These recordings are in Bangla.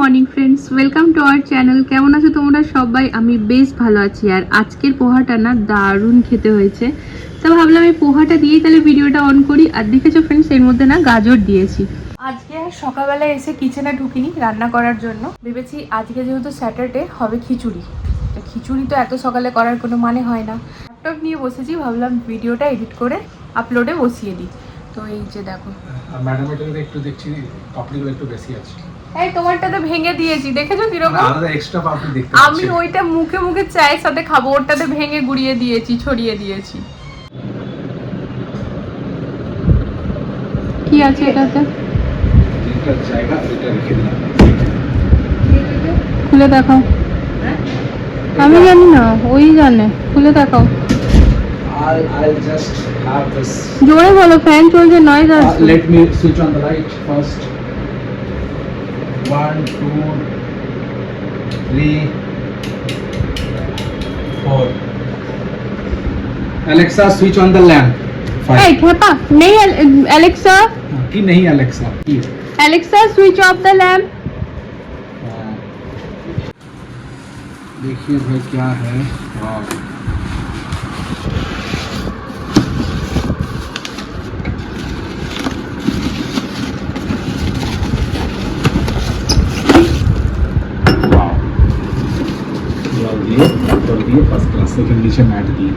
Morning friends welcome to our channel. কেমন আছো তোমরা? সবাই আমি বেশ ভালো আছি। আর আজকের পোহাটা না দারুণ খেতে হয়েছে। তো ভাবলাম এই পোহাটা দিয়েই তাহলে ভিডিওটা অন করি। আর দেখেছ ফ্রেন্ডস এর মধ্যে না গাজর দিয়েছি। আজকে সকালবেলায় এসে কিচেনে ঢুকিনি রান্না করার জন্য। ভেবেছি আজকে যেহেতু স্যাটারডে হবে খিচুড়ি। তো খিচুড়ি তো এত সকালে করার কোনো মানে হয় না। ল্যাপটপ নিয়ে বসেছি ভাবলাম ভিডিওটা এডিট করে আপলোডে বসিয়ে দিই। তো এই যে দেখো। ম্যাডামের একটু দেখছি পাপড়িগুলো একটু বেশি আছে। এই তোমারটা তো ভেঙে দিয়েছি। দেখেছ কীরকম? আলাদা এক্সট্রা পাপড়ি দেখতে আমি ওইটা মুখে মুখে চায়ের সাথে খাব ওটাতে ভেঙে গুড়িয়ে দিয়েছি ছড়িয়ে দিয়েছি। কি আছে এটাতে? তিনটা জায়গা এটা রেখে দিলাম। খুলে দেখাও। আমি জানি না ওই জানে। খুলে দেখাও. জোরে বলো ফ্যান চলছে নয় Uh, আসছে। let me switch on the one two three four Alexa switch on the lamp पापा नहीं एलेक्सा हाँ, की नहीं Alexa Alexa switch off the lamp देखिए भाई क्या है। वाह জল দিয়ে জল দিয়ে ফার্স্ট ক্লাস সেকেন্ড ইংলিশে ম্যাট দিয়ে।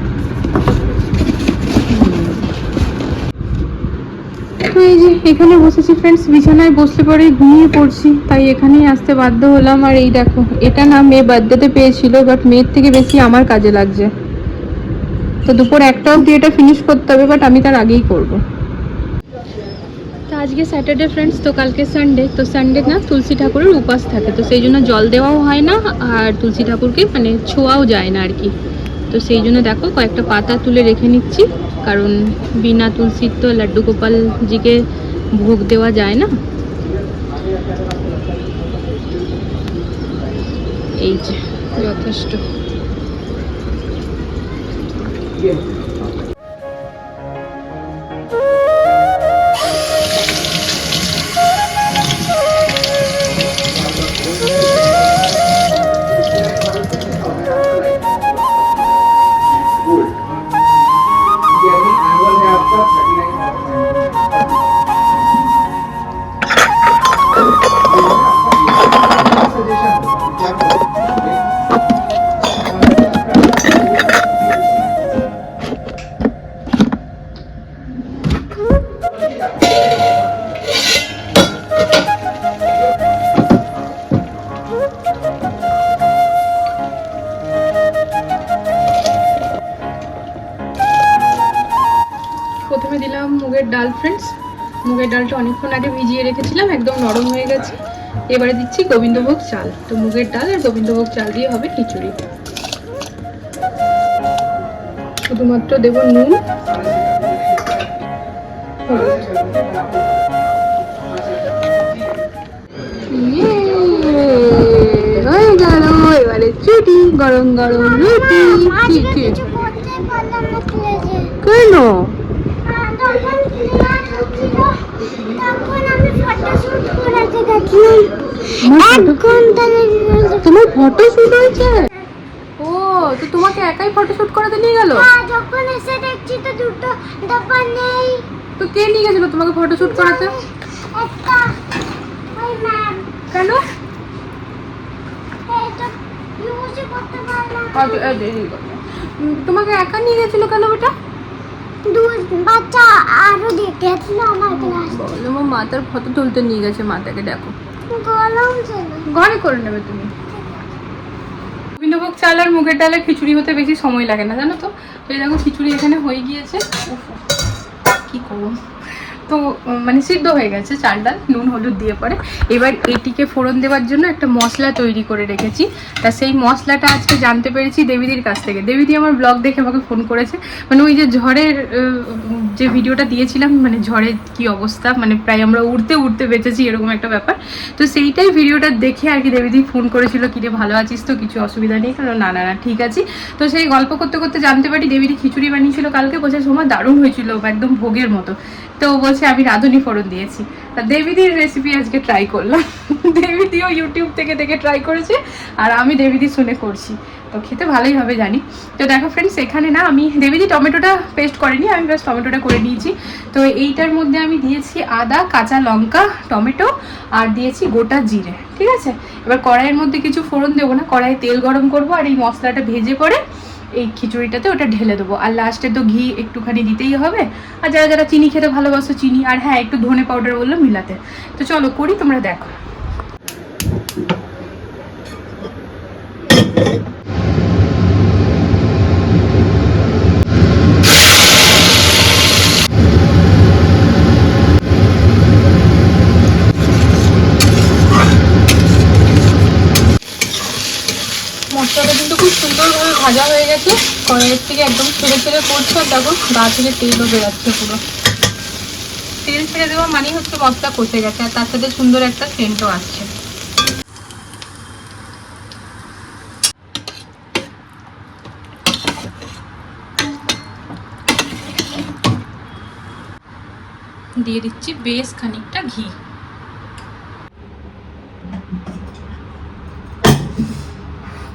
তো এই যে এখানে বসেছি ফ্রেন্ডস বিছানায় বসলে পরে ঘুমিয়ে পড়ছি, তাই এখানেই আসতে বাধ্য হলাম। আর এই দেখো, এটা না মেয়ে বার্থডেতে পেয়েছিল বাট মেয়ের থেকে বেশি আমার কাজে লাগছে। তো দুপুর একটা অবধি এটা ফিনিশ করতে হবে বাট আমি তার আগেই করব। তো আজকে স্যাটারডে ফ্রেন্ডস তো কালকে সানডে তো সানডে না তুলসী ঠাকুরের উপাস থাকে। তো সেই জন্য জল দেওয়াও হয় না আর তুলসী ঠাকুরকে মানে ছোঁয়াও যায় না আর কি তো সেই জন্য দেখো কয়েকটা পাতা তুলে রেখে নিচ্ছি, কারণ বিনা তুলসীর তো লাড্ডু গোপালজিকে ভোগ দেওয়া যায় না। এই যে, যথেষ্ট। প্রথমে দিলাম মুগের ডাল ফ্রেন্ডস মুগের ডালটা অনেকক্ষণ আগে ভিজিয়ে রেখেছিলাম একদম নরম হয়ে গেছে। এবারে দিচ্ছি গোবিন্দভোগ চাল। তো মুগের ডাল আর গোবিন্দভোগ চাল দিয়ে হবে খিচুড়ি। শুধুমাত্র দেব নুন। গেল এবারে চুটি গরম গরম রুটি। কি কি? কেন? তোমার ফটো শুট হয়েছে? ও তো তোমাকে একাই ফটো শুট করাতে নিয়ে গেল? যখন এসে দেখছি তো দুটো ডাব্বা নেই। তো কে নিয়ে গেছিল তোমাকে ফটো শুট করাতে? একটা ওই ম্যাম কেন? তোমাকে একা নিয়ে গেছিল কেন দু বাচ্চা আরও দেখেছিল আমার ক্লাস বলো মাতার ফটো তুলতে নিয়ে গেছে মাতাকে দেখো। ঘরে করে নেবে তুমি। গোবিন্দভোগ চাল আর মুগের ডালের খিচুড়ি হতে বেশি সময় লাগে না জানো তো? তো এই দেখো খিচুড়ি এখানে হয়ে গিয়েছে। কি করব? তো মানে সিদ্ধ হয়ে গেছে চাল ডাল, নুন, হলুদ দিয়ে পরে। এবার এটিকে ফোড়ন দেওয়ার জন্য একটা মশলা তৈরি করে রেখেছি। তা সেই মশলাটা আজকে জানতে পেরেছি দেবীদির কাছ থেকে। দেবীদি আমার ব্লগ দেখে আমাকে ফোন করেছে। মানে ওই যে ঝড়ের যে ভিডিওটা দিয়েছিলাম মানে ঝড়ের কি অবস্থা মানে প্রায় আমরা উড়তে উড়তে বেঁচেছি, এরকম একটা ব্যাপার। তো সেইটাই ভিডিওটা দেখে আর কি দেবীদি ফোন করেছিল, কিরে, ভালো আছিস তো? কিছু অসুবিধা নেই? কারণ, না না না, ঠিক আছি। তো সেই গল্প করতে করতে জানতে পারি, দেবীদি খিচুড়ি বানিয়েছিল কালকে বসে সময় দারুণ হয়েছিল, একদম ভোগের মতো। তো বলছে, আমি রাঁধুনি ফোড়ন দিয়েছি। তা দেবীদির রেসিপি আজকে ট্রাই করলাম। দেবীদিও ইউটিউব থেকে দেখে ট্রাই করেছে, আর আমি দেবীদি শুনে করছি। তো খেতে ভালোই হবে জানি। তো দেখো ফ্রেন্ডস এখানে না আমি, দেবীদি টমেটোটা পেস্ট করিনি, আমি ব্যাস টমেটোটা করে নিয়েছি। তো এইটার মধ্যে আমি দিয়েছি আদা, কাঁচা লঙ্কা, টমেটো, আর দিয়েছি গোটা জিরে, ঠিক আছে? এবার কড়াইয়ের মধ্যে কিছু ফোড়ন দেবো না, কড়াইয়ে তেল গরম করব, আর এই মশলাটা ভেজে পরে এই খিচুড়িটাতে ওটা ঢেলে দেবো। আর লাস্টে তো ঘি একটুখানি দিতেই হবে। আর যারা যারা চিনি খেতে ভালোবাসো, চিনি, আর হ্যাঁ একটু ধনে পাউডার বলল মিলাতে। তো চলো করি, তোমরা দেখো মশলাটা কিন্তু খুব সুন্দরভাবে ভাজা হয়ে গেছে। কড়াইয়ের থেকে একদম ছেড়ে ছেড়ে পড়ছে আর দেখো, গা থেকে তেলও বেরাচ্ছে পুরো। তেল ছেড়ে দেওয়া মানেই হচ্ছে মশলা কষে গেছে, আর তার সাথে সুন্দর একটা সেন্টও আসছে। দিয়ে দিচ্ছি বেশ খানিকটা ঘি।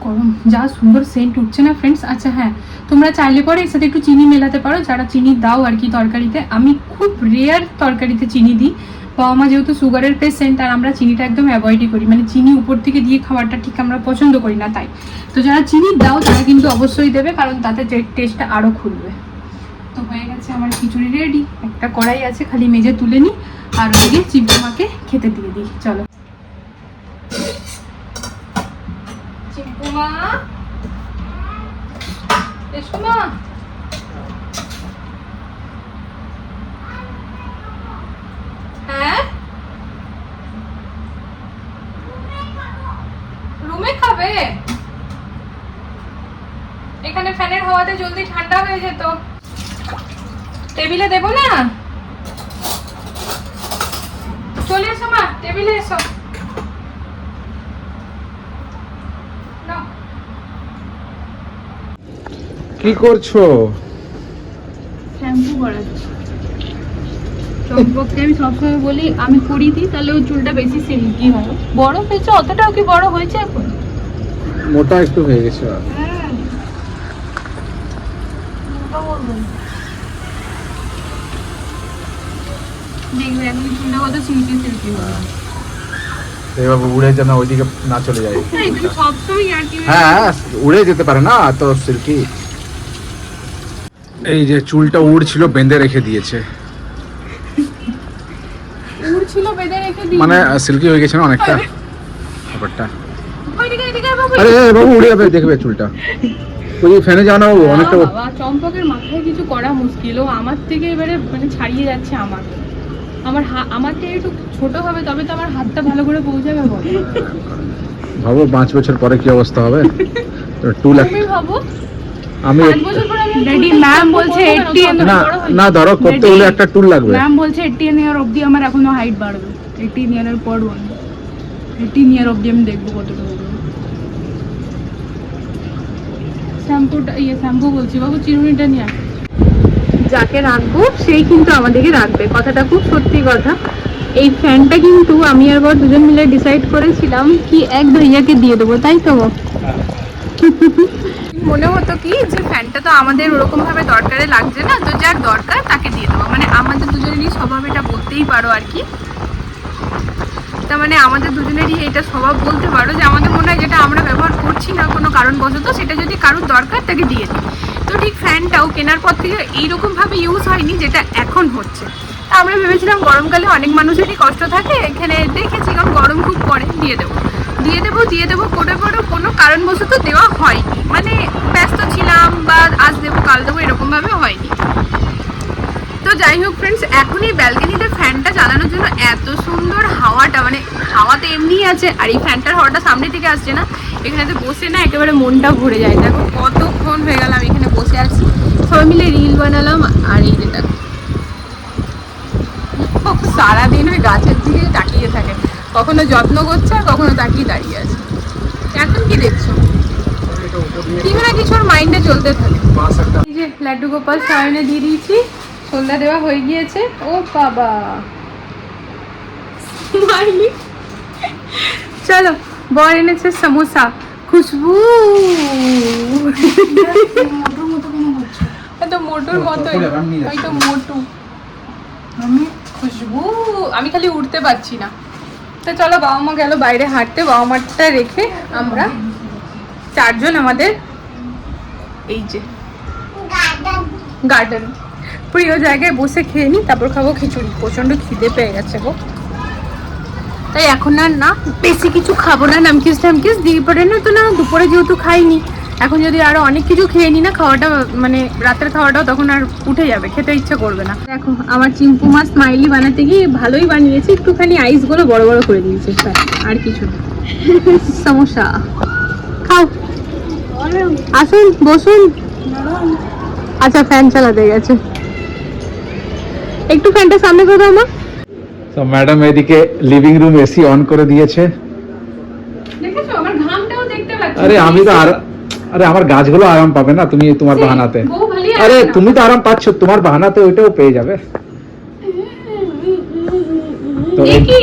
গরম, যা সুন্দর সেন্ট উঠছে না ফ্রেন্ডস আচ্ছা হ্যাঁ তোমরা চাইলে পরে এর সাথে একটু চিনি মেলাতে পারো। যারা চিনি দাও আর কি তরকারিতে, আমি খুব রেয়ার তরকারিতে চিনি দিই। বাবা মা যেহেতু সুগারের পেশেন্ট আর আমরা চিনিটা একদম অ্যাভয়েডই করি। মানে চিনি উপর থেকে দিয়ে খাবারটা ঠিক আমরা পছন্দ করি না তাই। তো যারা চিনি দাও, তারা কিন্তু অবশ্যই দেবে, কারণ তাতে টেস্টটা আরও খুলবে। তো হয়ে গেছে আমার খিচুড়ি রেডি একটা কড়াই আছে, খালি মেজে তুলে নিই আর ওদিকে চিপমাকে খেতে দিয়ে দিই। চলো। চিম্পুমা রেশমা হ্যাঁ? রুমে খাবে? এখানে ফ্যানের হাওয়াতে জলদি ঠান্ডা হয়ে যেত। টেবিলে দেবো না? চলে এসো মা, টেবিলে এসো। কি করছ? শ্যাম্পু করাচ্ছি চম্পককে আমি সবসময় বলি আমি করি দিই তাহলে ওর চুলটা বেশি সিল্কি হয় বড় হয়েছে অতটাও কি বড় হয়েছে এখন? মোটা একটু হয়ে গেছে হ্যাঁ। দেখবে এখন চুলটা কত সিল্কি সিল্কি হয় এবার উড়ে যেন ওইদিকে না চলে যায়। আর কি হ্যাঁ উড়ে যেতে পারে না তো সিল্কি। এই যে চুলটা উড়ছিল বেঁধে রেখে দিয়েছে। উড়ছিল বেঁধে রেখে দিই মানে সিল্কি হয়ে গেছে না অনেকটা? ব্যাপারটা। আরে বাবু উড়ে যাবে দেখবে চুলটা। ওই ফ্যানে যাও না অনেকটা চম্পকের মাথায় কিছু করা মুশকিল। ও আমার থেকে এবারে মানে ছাড়িয়ে যাচ্ছে আমাকে। আমার থেকে একটু ছোট হবে তবে তো আমার হাতটা ভালো করে পৌঁছাবে বলো। ভাবো পাঁচ বছর পরে কি অবস্থা হবে? টুল তুমি ভাবো আমি ড্যাডি ম্যাম বলছে এইটটি না না ধরো করতে হলে একটা টুল লাগবে ম্যাম বলছে এইটিন ইয়ার অবধি আমার এখনও হাইট বাড়বে। এইটিন ইয়ারের পর বলব। এইটিন ইয়ার অবধি আমি দেখব কতটা হবে। শ্যাম্পুটা ইয়ে শ্যাম্পু বলছি। বাবু চিরুনিটা নিয়ে। যাকে রাখব, সেই কিন্তু আমাদেরকে রাখবে। কথাটা খুব সত্যি কথা। এই ফ্যানটা কিন্তু আমি আর বর দুজন মিলে ডিসাইড করেছিলাম কি এক ভাইয়াকে দিয়ে দেবো, তাই তো? মনে হতো কি যে ফ্যানটা তো আমাদের ওরকম ভাবে দরকারে লাগছে না, তো যার দরকার তাকে দিয়ে দেবো। মানে আমাদের দুজনেরই স্বভাব এটা বলতেই পারো আর কি। তার মানে আমাদের দুজনেরই এটা স্বভাব বলতে পারো যে আমাদের মনে হয় যেটা আমরা ব্যবহার করছি না কোনো কারণবশত, সেটা যদি কারোর দরকার তাকে দিয়ে দিই। তো ঠিক ফ্যানটাও কেনার পর থেকে এইরকম ভাবে ইউজ হয়নি যেটা এখন হচ্ছে। তা আমরা ভেবেছিলাম গরমকালে অনেক মানুষেরই কষ্ট থাকে, এখানে দেখেছি কারণ গরম খুব পরে দিয়ে দেবো। দিয়ে দেবো দিয়ে দেবো, করে পরেও কোনো কারণবশত দেওয়া হয়নি। মানে ব্যস্ত ছিলাম বা আজ দেবো, কাল দেবো, এরকমভাবে হয়নি। তো যাই হোক ফ্রেন্ডস এখন এই ব্যালকনিতে ফ্যানটা চালানোর জন্য এত সুন্দর হাওয়াটা মানে হাওয়া তো এমনিই আছে, আর এই ফ্যানটার হাওয়াটা সামনে থেকে আসছে না। এখানে তো বসে না একেবারে মনটা ভরে যায়। দেখো কতক্ষণ হয়ে গেলাম এখানে বসে আছি। সবাই মিলে রিল বানালাম আর এই যে দেখো। সারাদিন ওই গাছের দিকে তাকিয়ে থাকে। কখনো যত্ন করছে আর কখনো তাকিয়ে দাঁড়িয়ে আছে। এখন কি দেখছ? কিছু মাইন্ডে চলতে থাকে। এই যে লাড্ডু গোপাল সায়নে দিয়ে দিয়েছি। সন্ধ্যা দেওয়া হয়ে গিয়েছে। ও বাবা। চলো, বর এনেছে সমোসা। খুশবু। তো মোটুর মতো করে এবার নিয়ে ওই তো। মোটু। আমি খুশবু। আমি খালি উঠতে পারছি না। তো চলো বাবা মা গেল বাইরে হাঁটতে। বাবা মাটা রেখে আমরা চারজন আমাদের এই যে গার্ডেন গার্ডেন প্রিয় জায়গায় বসে খেয়ে নিই তারপর খাব খিচুড়ি। প্রচণ্ড খিদে পেয়ে গেছে গো। তাই এখন আর না বেশি কিছু খাব না। নামকিস টামকিস দিয়ে পরে না তো না দুপুরে যেহেতু খাইনি। এখন যদি আরও অনেক কিছু খেয়ে নি না খাওয়াটা মানে রাতের খাওয়াটাও তখন আর উঠে যাবে খেতে ইচ্ছা করবে না। দেখো আমার চিম্পু মাছ স্মাইলি বানাতে গিয়ে ভালোই বানিয়েছি একটুখানি আইসগুলো বড় বড় করে দিয়েছে আর কিছু। সমস্যা। খাও। আসুন বসুন। আচ্ছা ফ্যান চালাতে গেছে। একটু ফ্যানটা সামনে করে দাও মা। তো ম্যাডাম এদিকে লিভিং রুম এসি অন করে দিয়েছে। দেখেছ? আমার ঘামটাও দেখতে পাচ্ছি আরে আমি তো আর আরে আমার গাছগুলো আরাম পাবে না তুমি তোমার বাহানাতে। আরে তুমি তো আরাম পাচ্ছ তোমার বাহানাতে ওইটাও পেয়ে যাবে। তো এ এই- কি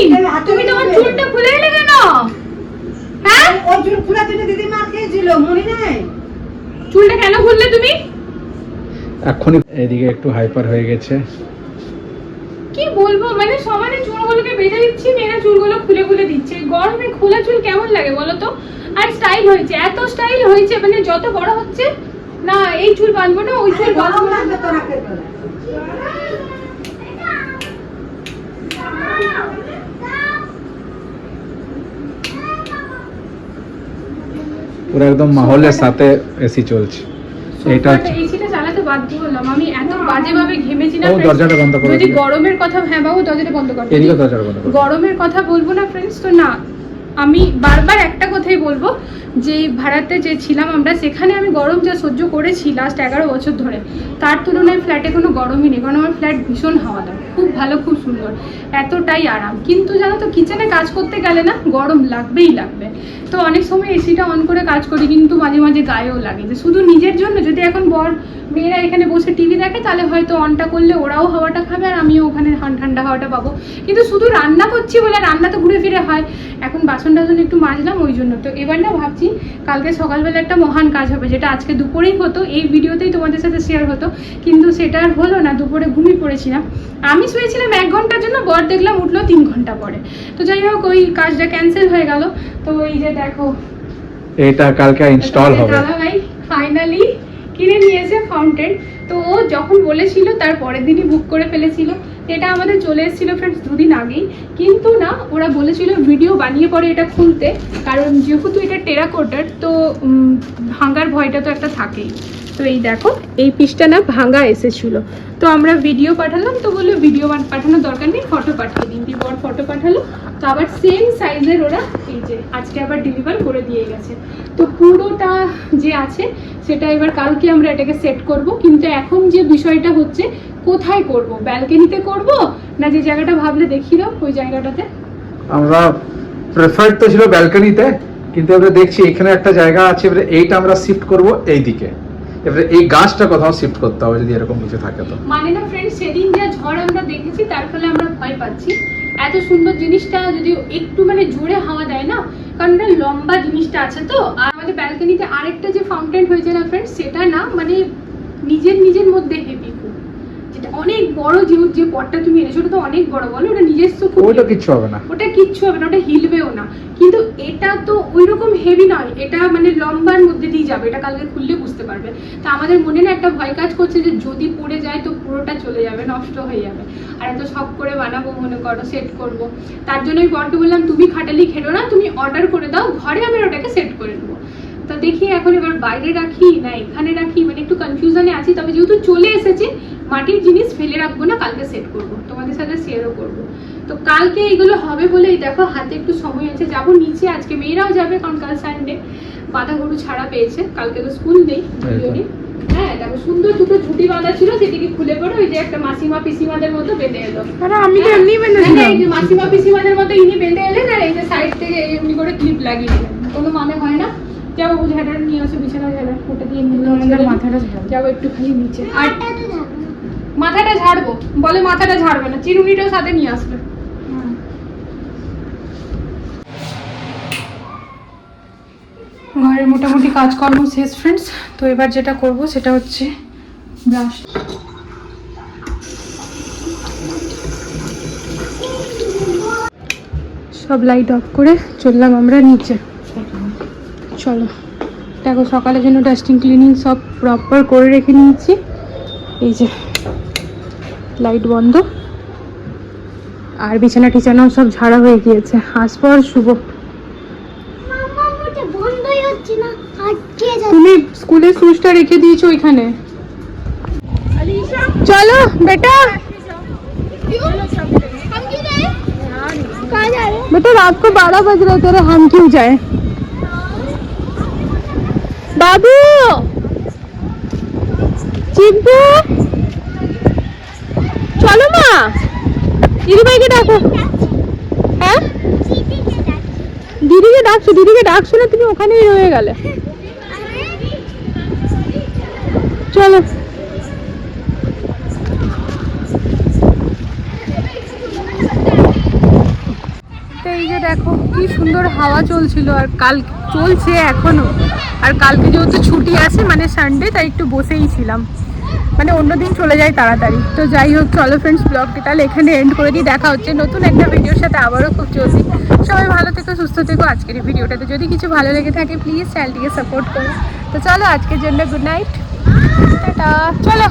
তুমি তোমার চুলটা খুলে এলে কেন? হ্যাঁ? ওই চুল খোলা চুলে দিদি মার খেয়েছিল মনে নাই? চুলটা কেন খুললে তুমি? এক্ষুনি এদিকে একটু হাইপার হয়ে গেছে। কি বলব? মানে সমানে চুলগুলোকে বেঁধে দিচ্ছি মেয়েরা চুলগুলো খুলে খুলে দিচ্ছে। গরমে খোলা চুল কেমন লাগে বলো তো? আর স্টাইল হয়েছে এত স্টাইল হয়েছে মানে যত বড় হচ্ছে না এই চুল বাঁধবো না ওই চুল বাঁধবো না। পুরো একদম মাহলের সাথে এসি চলছে। এটা এসিটা বাধ্য হলাম। আমি এত বাজে ভাবে ঘেমেছি না দরজাটা বন্ধ করে যদি গরমের কথা হ্যাঁ বাবু দরজাটা বন্ধ কর এদিকে দরজাটা বন্ধ করো। গরমের কথা বলব না ফ্রেন্ডস তো না। আমি বারবার একটা কথাই বলব যে ভাড়াতে যে ছিলাম আমরা সেখানে আমি গরম যা সহ্য করেছি লাস্ট এগারো বছর ধরে তার তুলনায় ফ্ল্যাটে কোনো গরমই নেই। কারণ আমার ফ্ল্যাট ভীষণ হাওয়া হাওয়াদার খুব ভালো খুব সুন্দর। এতটাই আরাম। কিন্তু জানো তো কিচেনে কাজ করতে গেলে না গরম লাগবেই লাগবে। তো অনেক সময় এসিটা অন করে কাজ করি কিন্তু মাঝে মাঝে গায়েও লাগে। যে শুধু নিজের জন্য যদি এখন বর মেয়েরা এখানে বসে টিভি দেখে তাহলে হয়তো অনটা করলে ওরাও হাওয়াটা খাবে আর আমিও ওখানে ঠান- ঠান্ডা হাওয়াটা পাবো। কিন্তু শুধু রান্না করছি বলে রান্না তো ঘুরে ফিরে হয়। এখন বাসন টাসন একটু মাজলাম ওই জন্য। তো এবার না ভাবছি কালকে সকালবেলা একটা মহান কাজ হবে যেটা আজকে দুপুরেই হতো এই ভিডিওতেই তোমাদের সাথে শেয়ার হতো। কিন্তু সেটা আর হলো না দুপুরে ঘুমিয়ে পড়েছিলাম। আমি শুয়েছিলাম এক ঘণ্টার জন্য বর দেখলাম উঠল তিন ঘণ্টা পরে। তো যাই হোক ওই কাজটা ক্যান্সেল হয়ে গেল। তো এই যে দেখো এটা কালকে ইনস্টল হবে। দাদা ভাই ফাইনালি কিনে নিয়েছে ফাউন্টেন তো ও যখন বলেছিল, তার পরের দিনই বুক করে ফেলেছিল। এটা আমাদের চলে এসেছিল ফ্রেন্ডস দুদিন আগেই। কিন্তু না, ওরা বলেছিল ভিডিও বানিয়ে পরে এটা খুলতে। কারণ যেহেতু এটা টেরাকোটার তো ভাঙার ভয়টা তো একটা থাকেই। তো এই দেখো, এই পিসটা না ভাঙা এসেছিল। তো আমরা ভিডিও পাঠালাম, তো বলল ভিডিও পাঠানোর দরকার নেই ফটো পাঠিয়ে দিন। বর ফটো পাঠালো, তো আবার সেম সাইজের ওরা এই যে আজকে আবার ডেলিভার করে দিয়ে গেছে। তো পুরোটা যে আছে, সেটা এবার কালকে আমরা এটাকে সেট করব। কিন্তু এখন যে বিষয়টা হচ্ছে, কোথায় করব? ব্যালকনিতে করব? না যে জায়গাটা ভাবলে দেখিয়ে দাও, ওই জায়গাটাতে? আমরা প্রেফার্ড তো ছিল ব্যালকনিতে, কিন্তু আমরা দেখছি এখানে একটা জায়গা আছে, এবারে এইটা আমরা শিফট করব এই দিকে এবারে এই গাছটা কোথাও শিফট করতে হবে যদি এরকম কিছু থাকে তো। মানে না ফ্রেন্ড সেদিন যা ঝড় আমরা দেখেছি, তার ফলে আমরা ভয় পাচ্ছি। এত সুন্দর জিনিসটা যদি একটু মানে জোরে হাওয়া দেয় না, কারণ এটা লম্বা জিনিসটা আছে তো, আর আমাদের ব্যালকনিতে আরেকটা যে ফাউন্টেন হয়েছে না ফ্রেন্ড সেটা না মানে নিজের নিজের মধ্যে হেভি যেটা অনেক বড় যে যে পটটা তুমি এনেছো ওটা তো অনেক বড় বলো ওটা নিজস্ব heavy। কিচ্ছু হবে না। ওটা কিচ্ছু হবে না ওটা হিলবেও না। কিন্তু এটা তো ওইরকম হেভি নয় এটা মানে লম্বার মধ্যে দিয়ে যাবে এটা কালকে খুললে বুঝতে পারবে। তা আমাদের মনে না একটা ভয় কাজ করছে যে যদি পড়ে যায় তো পুরোটা চলে যাবে নষ্ট হয়ে যাবে। আর এত সব করে বানাবো মনে করো সেট করব। তার জন্য আমি বরকে বললাম তুমি খাটালি খেলো না তুমি অর্ডার করে দাও ঘরে আমি ওটাকে সেট করে নেব। তা দেখি এখন এবার বাইরে রাখি না এখানে রাখি? মানে একটু কনফিউশনে আছি তবে যেহেতু চলে এসেছে মাটির জিনিস ফেলে রাখব না কালকে সেট করব। তোমাদের সাথে শেয়ারও করব। তো কালকে এগুলো হবে বলেই দেখো হাতে একটু সময় আছে। যাব নিচে আজকে মেয়েরাও যাবে কারণ কাল সানডে বাঁধা গরু ছাড়া পেয়েছে কালকে তো স্কুল নেই হ্যাঁ দেখো সুন্দর দুটো ঝুটি বাঁধা ছিল সেটিকে খুলে পড়ে ওই যে একটা মাসিমা পিসিমাদের মতো বেঁধে এলো। আমি তো এমনি হ্যাঁ, এই যে মাসিমা পিসিমাদের মতো ইনি বেঁধে এলেন আর এই যে সাইড থেকে এমনি করে ক্লিপ লাগিয়ে দিলেন। কোনো মানে হয় না। যাব ঝাঁটার নিয়ে আসো বিছানা ঝাড়া ওটা দিয়ে মাথাটা যাব একটুখানি নিচে। আর মাথাটা ঝাড়বো। বলে মাথাটা ঝাড়বে না, চিরুনিটাও সাথে নিয়ে আসবে। ঘরের মোটামুটি কাজকর্ম শেষ ফ্রেন্ডস তো এবার যেটা করব, সেটা হচ্ছে ব্রাশ সব লাইট অফ করে চললাম আমরা নিচে। চলো। দেখো, সকালের জন্য ডাস্টিং ক্লিনিং সব প্রপার করে রেখে নিয়েছি। এই যে। লাইট বন্ধ আর বিছানা টিছানাও সব ঝাড়া হয়ে গিয়েছে আসপর শুভ মামা মোটে বন্ধই হচ্ছে না আটকে যাচ্ছে তুমি স্কুলের সুচটা রেখে দিয়েছো ওইখানে চলো বেটা कहाँ जा रहे बेटा रात को बारह बज रहे तेरे हम क्यों जाए बाबू চিম্পু চলো মা। দিদিভাইকে ডাকো। হ্যাঁ? দিদিকে ডাকছো দিদিকে ডাকছো না, তুমি ওখানেই রয়ে গেলে। চলো। যে দেখো, কি সুন্দর হাওয়া চলছিল, আর কাল চলছে এখনও। আর কালকে যেহেতু ছুটি আছে মানে সানডে তাই একটু বসেই ছিলাম। মানে অন্যদিন চলে যায় তাড়াতাড়ি। তো যাই হোক, চলো ফ্রেন্ডস ব্লগটি তাহলে এখানে এন্ড করে দিয়ে দেখা হচ্ছে নতুন একটা ভিডিওর সাথে আবারও খুব জলদি। সবাই ভালো থেকো, সুস্থ থেকো। আজকের ভিডিওটাতে যদি কিছু ভালো লেগে থাকে প্লিজ চ্যানেলটিকে সাপোর্ট করো। তো চলো, আজকের জন্য গুড নাইট চলো।